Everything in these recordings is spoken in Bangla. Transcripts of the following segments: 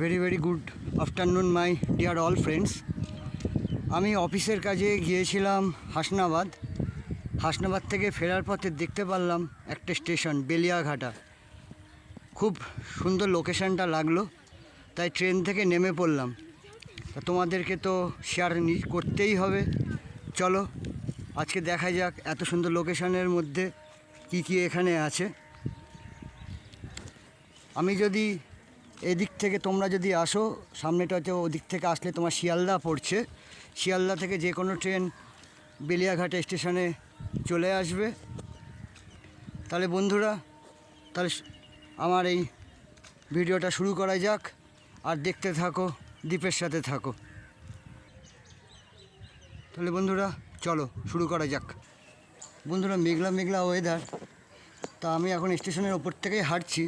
Very very good afternoon my dear all friends আমি অফিসের কাজে গিয়েছিলাম হাসনাবাদ। হাসনাবাদ থেকে ফেরার পথে দেখতে পারলাম একটা স্টেশন, বেলিয়াঘাটা। খুব সুন্দর লোকেশানটা লাগল, তাই ট্রেন থেকে নেমে পড়লাম। তোমাদেরকে তো শেয়ার করতেই হবে। চলো, আজকে দেখা যাক এত সুন্দর লোকেশানের মধ্যে কি কি এখানে আছে। আমি যদি এদিক থেকে তোমরা যদি আসো, সামনেটা হচ্ছে ওদিক থেকে আসলে তোমার শিয়ালদা পড়ছে। শিয়ালদা থেকে যে কোনো ট্রেন বেলিয়াঘাট স্টেশনে চলে আসবে। তাহলে বন্ধুরা, তাহলে আমার এই ভিডিওটা শুরু করা যাক। আর দেখতে থাকো দ্বীপের সাথে থাকো। তাহলে বন্ধুরা, চলো, শুরু করা যাক। বন্ধুরা, মেঘলা মেঘলা ওয়েদার তা আমি এখন স্টেশনের ওপর থেকেই হাঁটছি।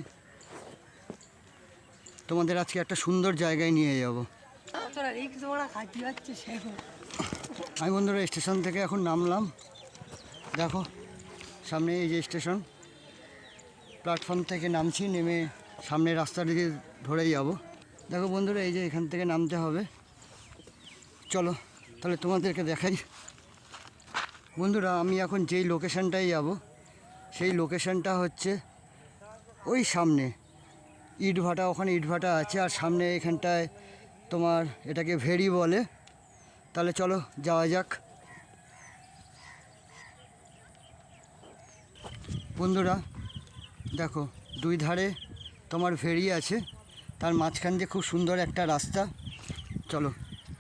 তোমাদের আজকে একটা সুন্দর জায়গায় নিয়ে যাব। আমি বন্ধুরা স্টেশন থেকে এখন নামলাম। দেখো সামনে এই যে স্টেশন প্ল্যাটফর্ম থেকে নামছি নেমে সামনে রাস্তার দিকে ধরে যাব। দেখো বন্ধুরা এই যে এখান থেকে নামতে হবে। চলো তাহলে তোমাদেরকে দেখাই। বন্ধুরা আমি এখন যেই লোকেশনটায় যাব সেই লোকেশানটা হচ্ছে ওই সামনে। ইটভাটা ওখানে ইটভাটা আছে আর সামনে এখানটায় তোমার এটাকে ভেরি বলে। তাহলে চলো, যাওয়া যাক। বন্ধুরা, দেখো, দুই ধারে তোমার ভেরি আছে। তার মাঝখান দিয়ে খুব সুন্দর একটা রাস্তা। চলো,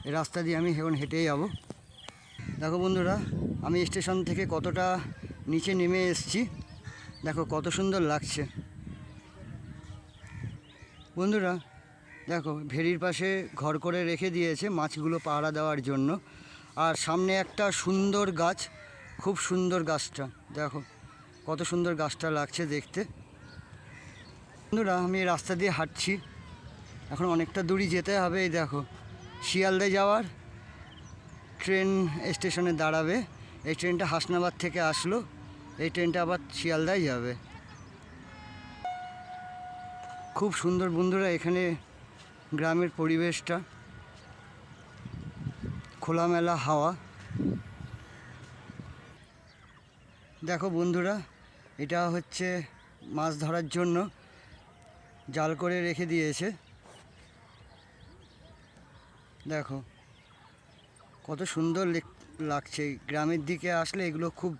এই রাস্তা দিয়ে আমি এখন হেঁটে যাব। দেখো বন্ধুরা, আমি স্টেশন থেকে কতটা নিচে নেমে এসেছি। দেখো, কত সুন্দর লাগছে। বন্ধুরা, দেখো ভেরির পাশে ঘর করে রেখে দিয়েছে মাছগুলো পাহারা দেওয়ার জন্য। আর সামনে একটা সুন্দর গাছ, খুব সুন্দর গাছটা। দেখো, কত সুন্দর গাছটা লাগছে দেখতে। বন্ধুরা, আমি রাস্তা দিয়ে হাঁটছি। এখন অনেকটা দূরই যেতে হবে, এই দেখো। শিয়ালদে যাওয়ার ট্রেন স্টেশনে দাঁড়াবে। এই ট্রেনটা হাসনাবাদ থেকে আসলো। এই ট্রেনটা আবার শিয়ালদায় যাবে। খুব সুন্দর বন্ধুরা এখানে গ্রামের পরিবেশটা। খোলামেলা হাওয়া। দেখো বন্ধুরা, এটা হচ্ছে মাছ ধরার জন্য জাল করে রেখে দিয়েছে। দেখো, কত সুন্দর লাগছে। গ্রামের দিকে আসলে এগুলো খুব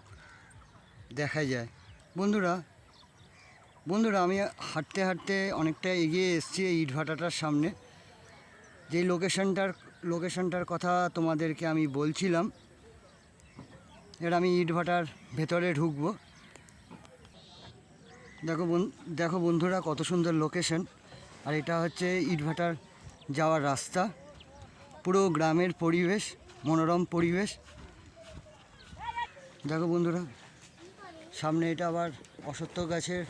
দেখা যায়। বন্ধুরা বন্ধুরা, আমি হাঁটতে হাঁটতে অনেকটা এগিয়ে এসেছি এই ইটভাটাটার সামনে। যেই লোকেশনটার লোকেশনটার কথা তোমাদেরকে আমি বলছিলাম এবার আমি ইটভাটার ভেতরে ঢুকবো। দেখো দেখো বন্ধুরা কত সুন্দর লোকেশন আর এটা হচ্ছে ইটভাটার যাওয়ার রাস্তা। পুরো গ্রামের পরিবেশ, মনোরম পরিবেশ। দেখো বন্ধুরা, সামনে এটা আবার অসত্য গাছের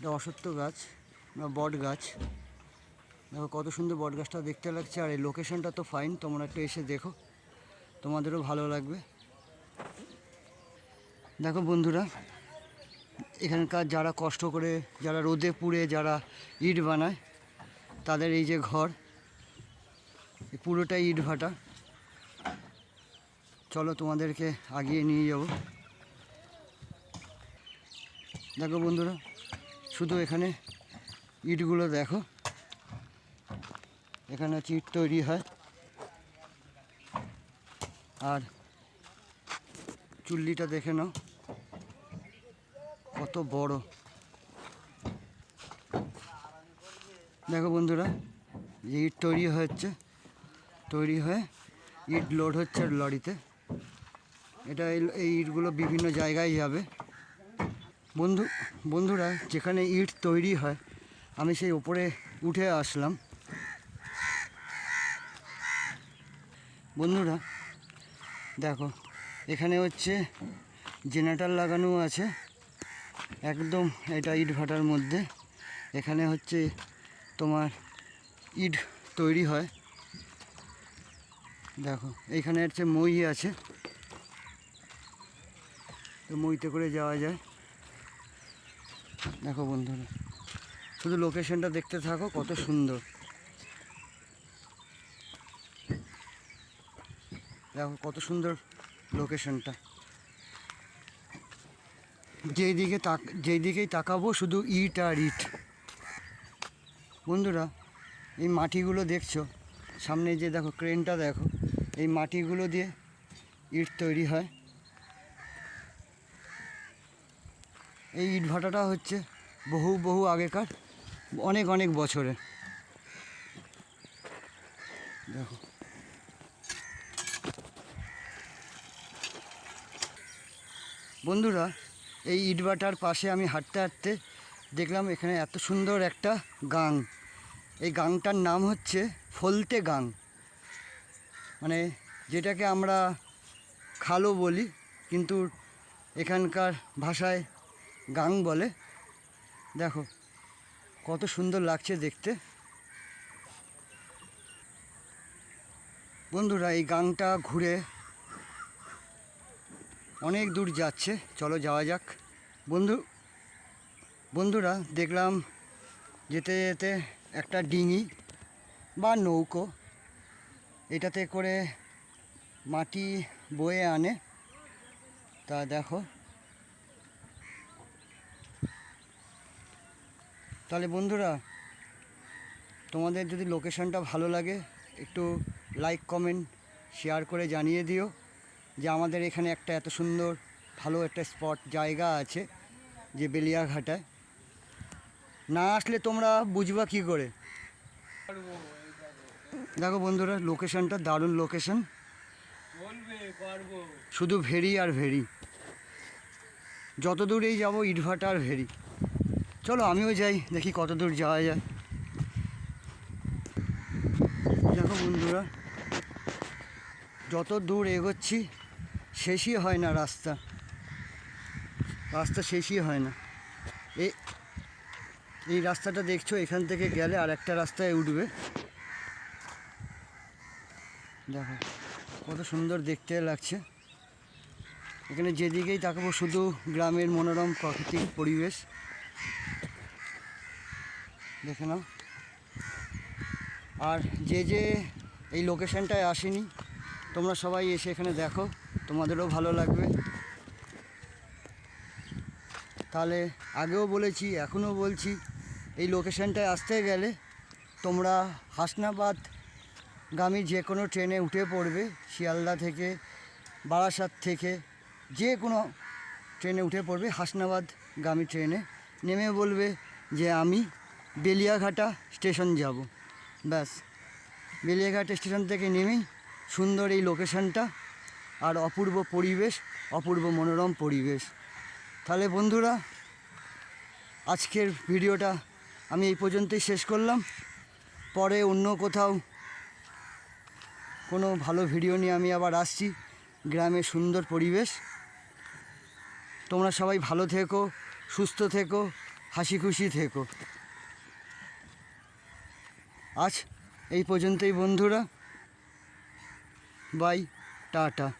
এটা অসত্য গাছ বা বট গাছ। দেখো কত সুন্দর বট গাছটা দেখতে লাগছে, আর এই লোকেশনটা তো ফাইন তোমরা একটু এসে দেখো। তোমাদেরও ভালো লাগবে। দেখো বন্ধুরা, এখানকার যারা কষ্ট করে, যারা রোদে পুড়ে, যারা ইট বানায়, তাদের এই যে ঘর পুরোটাই ইট ভাটা। চলো তোমাদেরকে আগিয়ে নিয়ে যাব। দেখো বন্ধুরা শুধু এখানে ইটগুলো দেখো। এখানে হচ্ছে ইট তৈরি হয়। আর চুল্লিটা দেখে নাও। কত বড়। দেখো বন্ধুরা, যে ইট তৈরি হচ্ছে, তৈরি হয়ে ইট লোড হচ্ছে লরিতে। এটা এই- ইটগুলো বিভিন্ন জায়গায় যাবে। বন্ধু, বন্ধুরা, যেখানে ইট তৈরি হয়, আমি সেই উপরে উঠে আসলাম। বন্ধুরা, দেখো, এখানে হচ্ছে জেনারেটার লাগানো আছে। একদম এটা ইট ভাটার মধ্যে। এখানে হচ্ছে তোমার ইট তৈরি হয়। দেখো এইখানে হচ্ছে মই আছে। তো মইতে করে যাওয়া যায়। দেখো বন্ধুরা, শুধু লোকেশনটা দেখতে থাকো, কত সুন্দর। দেখো কত সুন্দর লোকেশনটা যেদিকে তাক যেই দিকেই তাকাবো, শুধু ইট আর ইট। বন্ধুরা, এই মাটিগুলো দেখছ? সামনে যে দেখো ক্রেনটা দেখো, এই মাটিগুলো দিয়ে ইট তৈরি হয়। এই ইট ভাটাটা হচ্ছে বহু বহু আগেকার, অনেক অনেক বছরের। দেখো। বন্ধুরা, এই ইটভাটার পাশে আমি হাঁটতে হাঁটতে দেখলাম এখানে এত সুন্দর একটা গাং। এই গাংটার নাম হচ্ছে ফলতে গাং। মানে যেটাকে আমরা খালো বলি, কিন্তু এখানকার ভাষায় গাং বলে। দেখো, কত সুন্দর লাগছে দেখতে। বন্ধুরা, এই গাংটা ঘুরে অনেক দূর যাচ্ছে। চলো যাওয়া যাক। বন্ধু, বন্ধুরা, দেখলাম যেতে যেতে একটা ডিঙি বা নৌকো, এটাতে করে মাটি বয়ে আনে। তা দেখো তাহলে বন্ধুরা তোমাদের যদি লোকেশনটা ভালো লাগে একটু লাইক কমেন্ট শেয়ার করে জানিয়ে দিও যে আমাদের এখানে একটা এত সুন্দর ভালো একটা স্পট জায়গা আছে যে বেলিয়াঘাটায়। না আসলে তোমরা বুঝবা কি করে? দেখো বন্ধুরা লোকেশনটা দারুণ লোকেশন শুধু ভেরি আর ভেরি। যত দূরেই যাব ইটভাটা আর ভেরি। চলো আমিও যাই, দেখি কত দূর যাওয়া যায়। দেখো বন্ধুরা, যত দূর এগোচ্ছি, শেষই হয় না রাস্তা। রাস্তা শেষই হয় না। এই এই রাস্তাটা দেখছ, এখান থেকে গেলে আর একটা রাস্তায় উঠবে। দেখো, কত সুন্দর দেখতে লাগছে। এখানে যেদিকেই তাকাবো, শুধু গ্রামের মনোরম প্রাকৃতিক পরিবেশ। দেখে নাও। আর যে যে এই লোকেশনটায় আসেনি, তোমরা সবাই এসে এখানে দেখো, তোমাদেরও ভালো লাগবে। তাহলে আগেও বলেছি, এখনও বলছি, এই লোকেশনটায় আসতে গেলে তোমরা হাসনাবাদ গামী যে কোনো ট্রেনে উঠে পড়বে, শিয়ালদা থেকে, বারাসাত থেকে, যে কোনো ট্রেনে উঠে পড়বে হাসনাবাদ গামী ট্রেনে। নেমে বলবে যে আমি বেলিয়াঘাটা স্টেশন যাব। ব্যাস, বেলিয়াঘাট স্টেশন থেকে নেমেই সুন্দর এই লোকেশনটা আর অপূর্ব পরিবেশ, অপূর্ব মনোরম পরিবেশ। তাহলে বন্ধুরা, আজকের ভিডিওটা আমি এই পর্যন্তই শেষ করলাম। পরে অন্য কোথাও কোনো ভালো ভিডিও নিয়ে আমি আবার আসছি গ্রামের সুন্দর পরিবেশ। তোমরা সবাই ভালো থেকো, সুস্থ থেকো হাসি খুশি থেকো। আজ এই পর্যন্তই বন্ধুরা। Bye tata.